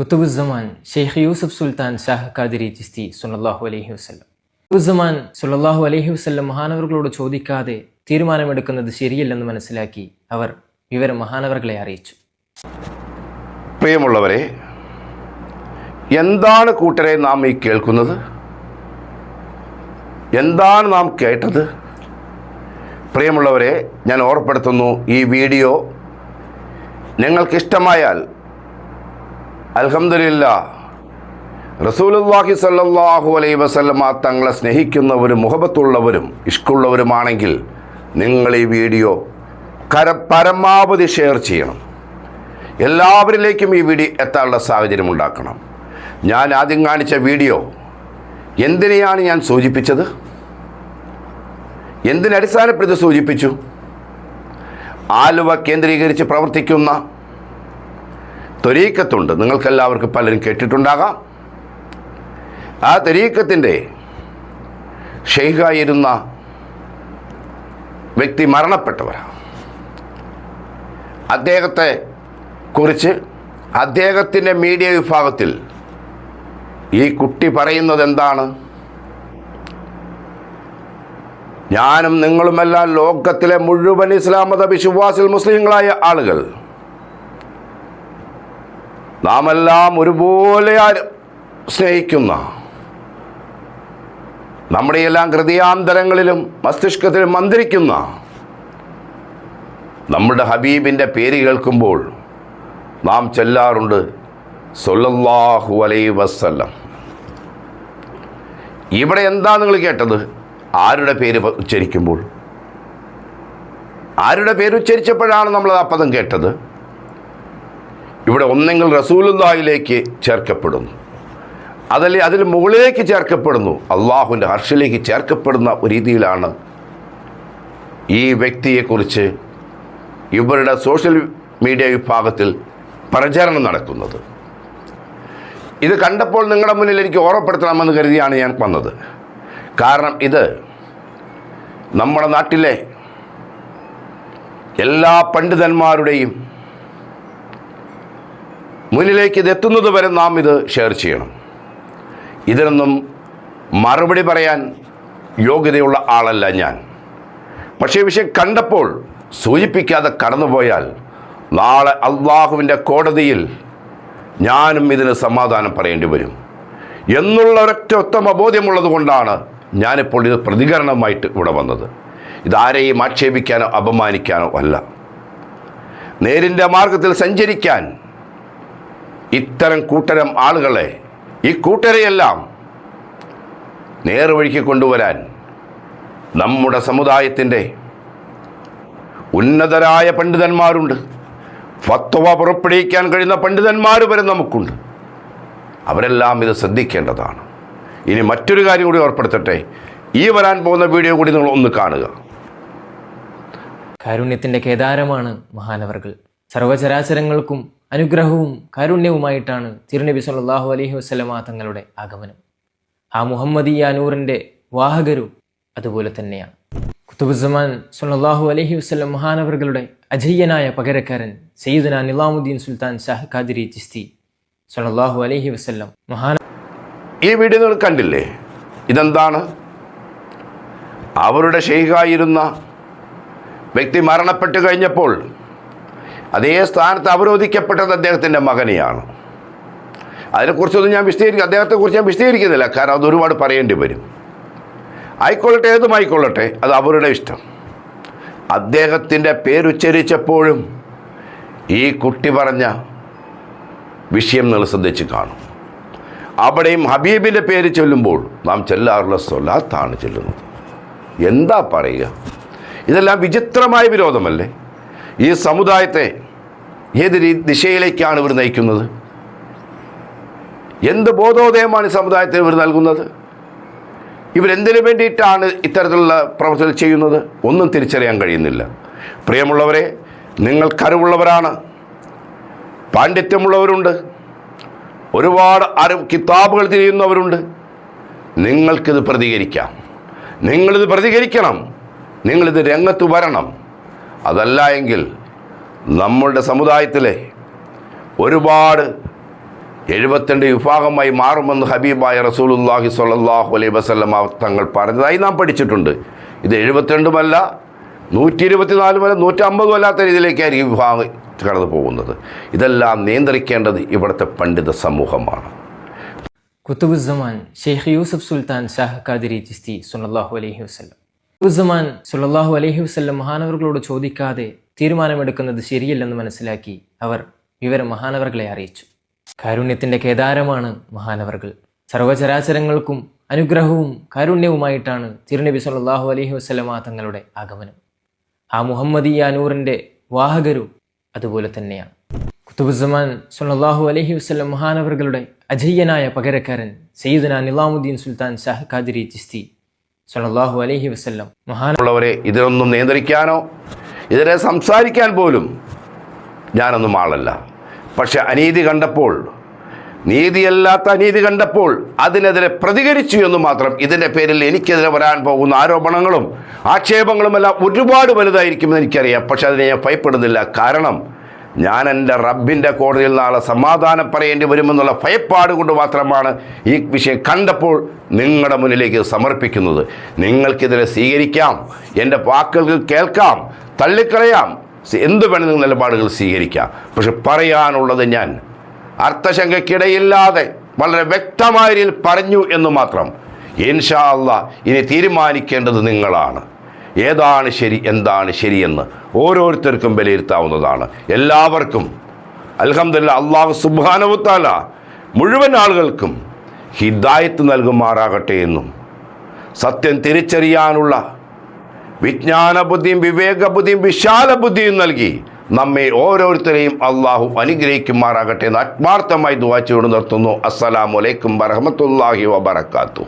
കുത്തുബുസമാൻ ഷെയ്ഖ് യൂസഫ് സുൽത്താൻ ഷാഹ് ഖാദിരി ചിസ്തി സുല്ലാഹു അലൈഹി വസ്ലം കുത്തുബുസമാൻ സുല്ലാഹു അലൈഹി വസ്ലം മഹാനവറുകളോട് ചോദിക്കാതെ തീരുമാനമെടുക്കുന്നത് ശരിയല്ലെന്ന് മനസ്സിലാക്കി അവർ വിവരം മഹാനവറുകളെ അറിയിച്ചു. പ്രിയമുള്ളവരെ എന്താണ് കൂട്ടരെ നാം ഈ കേൾക്കുന്നത്? എന്താണ് നാം കേട്ടത്? പ്രിയമുള്ളവരെ ഞാൻ ഓർപ്പെടുത്തുന്നു ഈ വീഡിയോ നിങ്ങൾക്കിഷ്ടമായാൽ അൽഹംദുലില്ല. റസൂലുല്ലാഹി സല്ലാഹു അലൈ വസല്ലമ തങ്ങളെ സ്നേഹിക്കുന്നവരും മുഹബത്തുള്ളവരും ഇഷ്കുള്ളവരുമാണെങ്കിൽ നിങ്ങൾ ഈ വീഡിയോ കര പരമാവധി ഷെയർ ചെയ്യണം. എല്ലാവരിലേക്കും ഈ വീഡിയോ എത്താനുള്ള സാഹചര്യം ഉണ്ടാക്കണം. ഞാൻ ആദ്യം കാണിച്ച വീഡിയോ എന്തിനെയാണ് ഞാൻ സൂചിപ്പിച്ചത്? എന്തിനടിസ്ഥാനപ്പെടുത്തി സൂചിപ്പിച്ചു? ആലുവ കേന്ദ്രീകരിച്ച് പ്രവർത്തിക്കുന്ന ത്വരീക്കത്തുണ്ട്. നിങ്ങൾക്കെല്ലാവർക്കും പലരും കേട്ടിട്ടുണ്ടാകാം. ആ തെരീക്കത്തിന്റെ ഷെയ്ഖായിരുന്ന വ്യക്തി മരണപ്പെട്ടവരാണ് അദ്ദേഹത്തെ കുറിച്ച് അദ്ദേഹത്തിന്റെ മീഡിയ വിഭാഗത്തിൽ ഈ കുട്ടി പറയുന്നത് എന്താണ് ഞാനും നിങ്ങളുമെല്ലാം ലോകത്തിലെ മുഴുവൻ ഇസ്ലാമത വിശ്വാസിൽ മുസ്ലിങ്ങളായ ആളുകൾ നാമെല്ലാം ഒരുപോലെ ആ- സ്നേഹിക്കുന്ന നമ്മുടെ എല്ലാം ഹൃദയാന്തരങ്ങളിലും മസ്തിഷ്കത്തിലും മന്ത്രിക്കുന്ന നമ്മുടെ ഹബീബിന്റെ പേര് കേൾക്കുമ്പോൾ നാം ചെല്ലാറുണ്ട് സൊല്ലാഹു അലൈ വസ്ല്ലം. ഇവിടെ എന്താ നിങ്ങൾ കേട്ടത്? ആരുടെ പേര് ഉച്ചരിക്കുമ്പോൾ? ആരുടെ പേര് ഉച്ചരിച്ചപ്പോഴാണ് നമ്മൾ ആ പദം കേട്ടത്? ഇവിടെ ഒന്നെങ്കിൽ റസൂലുല്ലാഹിലേക്ക് ചേർക്കപ്പെടുന്നു. അതല്ലേ അതിൽ മുകളിലേക്ക് ചേർക്കപ്പെടുന്നു. അള്ളാഹുവിന്റെ ഹർഷിലേക്ക് ചേർക്കപ്പെടുന്ന രീതിയിലാണ് ഈ വ്യക്തിയെക്കുറിച്ച് ഇവരുടെ സോഷ്യൽ മീഡിയ വിഭാഗത്തിൽ പ്രചരണം നടക്കുന്നത്. ഇത് കണ്ടപ്പോൾ നിങ്ങളുടെ മുന്നിൽ എനിക്ക് ഓർമ്മപ്പെടുത്തണമെന്ന് കരുതിയാണ് ഞാൻ വന്നത്. കാരണം ഇത് നമ്മുടെ നാട്ടിലെ എല്ലാ പണ്ഡിതന്മാരുടെയും മുന്നിലേക്ക് ഇത് എത്തുന്നത് വരെ നാം ഇത് ഷെയർ ചെയ്യണം. ഇതിനൊന്നും മറുപടി പറയാൻ യോഗ്യതയുള്ള ആളല്ല ഞാൻ. പക്ഷേ വിഷയം കണ്ടപ്പോൾ സൂചിപ്പിക്കാതെ കടന്നുപോയാൽ നാളെ അള്ളാഹുവിന്റെ കോടതിയിൽ ഞാനും ഇതിന് സമാധാനം പറയേണ്ടി വരും. എന്നുള്ള ഒരൊറ്റ ഉത്തമ ബോധ്യമുള്ളത് കൊണ്ടാണ് ഞാനിപ്പോൾ ഇത് പ്രതികരണമായിട്ട് ഇവിടെ വന്നത്. ഇതാരെയും ആക്ഷേപിക്കാനോ അപമാനിക്കാനോ അല്ല. നേരിന്റെ മാർഗത്തിൽ സഞ്ചരിക്കാൻ ഇത്തരം കൂട്ടരം ആളുകളെ ഈ കൂട്ടരെയെല്ലാം നേർവഴിക്ക് കൊണ്ടുവരാൻ നമ്മുടെ സമുദായത്തിന്റെ ഉന്നതരായ പണ്ഡിതന്മാരുണ്ട്. ഫത്വ പുറപ്പെടുവിക്കാൻ കഴിയുന്ന പണ്ഡിതന്മാർ വരെ നമുക്കുണ്ട്. അവരെല്ലാം ഇത് ശ്രദ്ധിക്കേണ്ടതാണ്. ഇനി മറ്റൊരു കാര്യം കൂടി ഓർപ്പെടുത്തട്ടെ ഈ വരാൻ പോകുന്ന വീഡിയോ കൂടി നിങ്ങൾ ഒന്ന് കാണുക. കാരുണ്യത്തിന്റെ കേദാരമാണ് മഹാനവർകൾ സർവചരാചരങ്ങൾക്കും അനുഗ്രഹവും കാരുണ്യവുമായിട്ടാണ് തിരുനബി സല്ലല്ലാഹു അലഹി വസല്ലമ തങ്ങളുടെ ആഗമനം. ആ മുഹമ്മദീയ അനൂറിന്റെ വാഹകരും അതുപോലെ തന്നെയാണ്. കുത്തുബുസമാൻ സല്ലല്ലാഹു അലഹി വസ്ലം മഹാനവറുകളുടെ അജയ്യനായ പകരക്കാരൻ സയ്യിദന നിലാമുദ്ദീൻ സുൽത്താൻ ഷാഹ് ഖാദിരി ചിസ്തി സല്ലല്ലാഹു അലഹി വസ്ലം മഹാന ഈ വീഡിയോ നിങ്ങൾ കണ്ടില്ലേ? ഇതെന്താണ്? അവരുടെ ഷെയ്ഖായിരുന്ന വ്യക്തി മരണപ്പെട്ടു കഴിഞ്ഞപ്പോൾ അതേ സ്ഥാനത്ത് അവരോധിക്കപ്പെട്ടത് അദ്ദേഹത്തിന്റെ മകനെയാണ്. അതിനെക്കുറിച്ചൊന്നും ഞാൻ വിശദീകരിക്കും അദ്ദേഹത്തെക്കുറിച്ച് ഞാൻ വിശദീകരിക്കുന്നില്ല കാരണം അത് ഒരുപാട് പറയേണ്ടി വരും. ആയിക്കൊള്ളട്ടെ ഏതും ആയിക്കൊള്ളട്ടെ അത് അവരുടെ ഇഷ്ടം. അദ്ദേഹത്തിന്റെ പേരുച്ചരിച്ചപ്പോഴും ഈ കുട്ടി പറഞ്ഞ വിഷയം നിങ്ങൾ ശ്രദ്ധിച്ച് കാണും. അവിടെയും ഹബീബിന്റെ പേര് ചൊല്ലുമ്പോൾ നാം ചെല്ലാറുള്ള സ്വലാത്താണ് ചെല്ലുന്നത്. എന്താ പറയുക? ഇതെല്ലാം വിചിത്രമായ വിരോധമല്ലേ? ഈ സമുദായത്തെ ഏത് ദിശയിലേക്കാണ് ഇവർ നയിക്കുന്നത്? എന്ത് ബോധോദയമാണ് ഈ സമുദായത്തെ ഇവർ നൽകുന്നത്? ഇവരെന്തിനു വേണ്ടിയിട്ടാണ് ഇത്തരത്തിലുള്ള പ്രവർത്തനം ചെയ്യുന്നത്? ഒന്നും തിരിച്ചറിയാൻ കഴിയുന്നില്ല. പ്രിയമുള്ളവരെ നിങ്ങൾ കരുവുള്ളവരാണ്. പാണ്ഡിത്യമുള്ളവരുണ്ട്. ഒരുപാട് അറി കിതാബുകൾ തിരിയുന്നവരുണ്ട്. നിങ്ങൾക്കിത് പ്രതികരിക്കാം. നിങ്ങളിത് പ്രതികരിക്കണം. നിങ്ങളിത് രംഗത്ത് വരണം. അതല്ല എങ്കിൽ നമ്മളുടെ സമുദായത്തിലെ ഒരുപാട് എഴുപത്തിരണ്ട് വിഭാഗമായി മാറുമെന്ന് ഹബീബായ റസൂലുല്ലാഹി സ്വല്ലല്ലാഹു അലൈഹി വസല്ലമ തങ്ങൾ പറഞ്ഞതായി നാം പഠിച്ചിട്ടുണ്ട്. ഇത് എഴുപത്തിരണ്ടുമല്ല നൂറ്റി ഇരുപത്തിനാലുമല്ല നൂറ്റമ്പതും അല്ലാത്ത രീതിയിലേക്കായിരിക്കും വിഭാഗം കടന്നു പോകുന്നത്. ഇതെല്ലാം നിയന്ത്രിക്കേണ്ടത് ഇവിടുത്തെ പണ്ഡിത സമൂഹമാണ്. കുത്തുബുസമാൻ ഷെയ്ഖ് യൂസഫ് സുൽത്താൻ ഷാഹ് ഖാദിരി ചിസ്തി സുല്ലാഹു അലൈഹി വസ്ലം കുത്തുബുസമാൻ സുല്ലാഹു അലഹി വസ്ല്ലം മഹാനവറുകളോട് ചോദിക്കാതെ തീരുമാനമെടുക്കുന്നത് ശരിയല്ലെന്ന് മനസ്സിലാക്കി അവർ വിവരം മഹാനവറുകളെ അറിയിച്ചു. കാരുണ്യത്തിന്റെ കേദാരമാണ് മഹാനവറുകൾ. സർവചരാചരങ്ങൾക്കും അനുഗ്രഹവും കാരുണ്യവുമായിട്ടാണ് തിരുനബി സല്ലല്ലാഹു അലൈഹി വസ്ലമാ തങ്ങളുടെ ആഗമനം. ആ മുഹമ്മദീയ നൂറിന്റെ വാഹകരും അതുപോലെ തന്നെയാണ്. കുത്തുബുസമാൻ സുല്ലാഹു അലഹി വസല്ലം മഹാനവറുകളുടെ അജയ്യനായ പകരക്കാരൻ സയ്യിദന നിലാമുദ്ദീൻ സുൽത്താൻ ഷാഹ് ഖാദിരി ചിസ്തി സല്ലല്ലാഹു അലഹി വസല്ലം. മഹാനുള്ളവരെ ഇതിനൊന്നും നിയന്ത്രിക്കാനോ ഇതിനെ സംസാരിക്കാൻ പോലും ഞാനൊന്നും ആളല്ല. പക്ഷെ അനീതി കണ്ടപ്പോൾ നീതിയല്ലാത്ത അനീതി കണ്ടപ്പോൾ അതിനെതിരെ പ്രതികരിച്ചു എന്ന് മാത്രം ഇതിന്റെ പേരിൽ എനിക്കെതിരെ വരാൻ പോകുന്ന ആരോപണങ്ങളും ആക്ഷേപങ്ങളുമെല്ലാം ഒരുപാട് വലുതായിരിക്കുമെന്ന് എനിക്കറിയാം. പക്ഷെ അതിനെ ഞാൻ ഭയപ്പെടുന്നില്ല. കാരണം ഞാൻ എന്റെ റബ്ബിന്റെ കോടതിയിൽ നാളെ സമാധാനം പറയേണ്ടി വരുമെന്നുള്ള ഭയപ്പാട് കൊണ്ട് മാത്രമാണ് ഈ വിഷയം കണ്ടപ്പോൾ നിങ്ങളുടെ മുന്നിലേക്ക് സമർപ്പിക്കുന്നത്. നിങ്ങൾക്കിതിനെ സ്വീകരിക്കാം. എന്റെ വാക്കുകൾക്ക് കേൾക്കാം. തള്ളിക്കളയാം. എന്ത് വേണമെങ്കിലും നിലപാടുകൾ സ്വീകരിക്കാം. പക്ഷെ പറയാനുള്ളത് ഞാൻ അർത്ഥശങ്കയ്ക്കിടയില്ലാതെ വളരെ വ്യക്തമായ രീതിയിൽ പറഞ്ഞു എന്ന് മാത്രം. ഇൻഷാ അള്ളാ ഇനി തീരുമാനിക്കേണ്ടത് നിങ്ങളാണ്. ഏതാണ് ശരി എന്താണ് ശരിയെന്ന് ഓരോരുത്തർക്കും വിലയിരുത്താവുന്നതാണ്. എല്ലാവർക്കും അലഹമില്ല അള്ളാഹു സുബാനവുത്താല മുഴുവൻ ആളുകൾക്കും ഹിദായത്ത് നൽകുമാറാകട്ടെ എന്നും സത്യം തിരിച്ചറിയാനുള്ള വിജ്ഞാനബുദ്ധിയും വിവേകബുദ്ധിയും വിശാല ബുദ്ധിയും നൽകി നമ്മെ ഓരോരുത്തരെയും അള്ളാഹു അനുഗ്രഹിക്കുമാറാകട്ടെ എന്ന് ആത്മാർത്ഥമായി ദുവാച്ചയോട് നിർത്തുന്നു. അസ്സലാമലൈക്കും വറഹമത്തല്ലാഹി വബർക്കാത്തു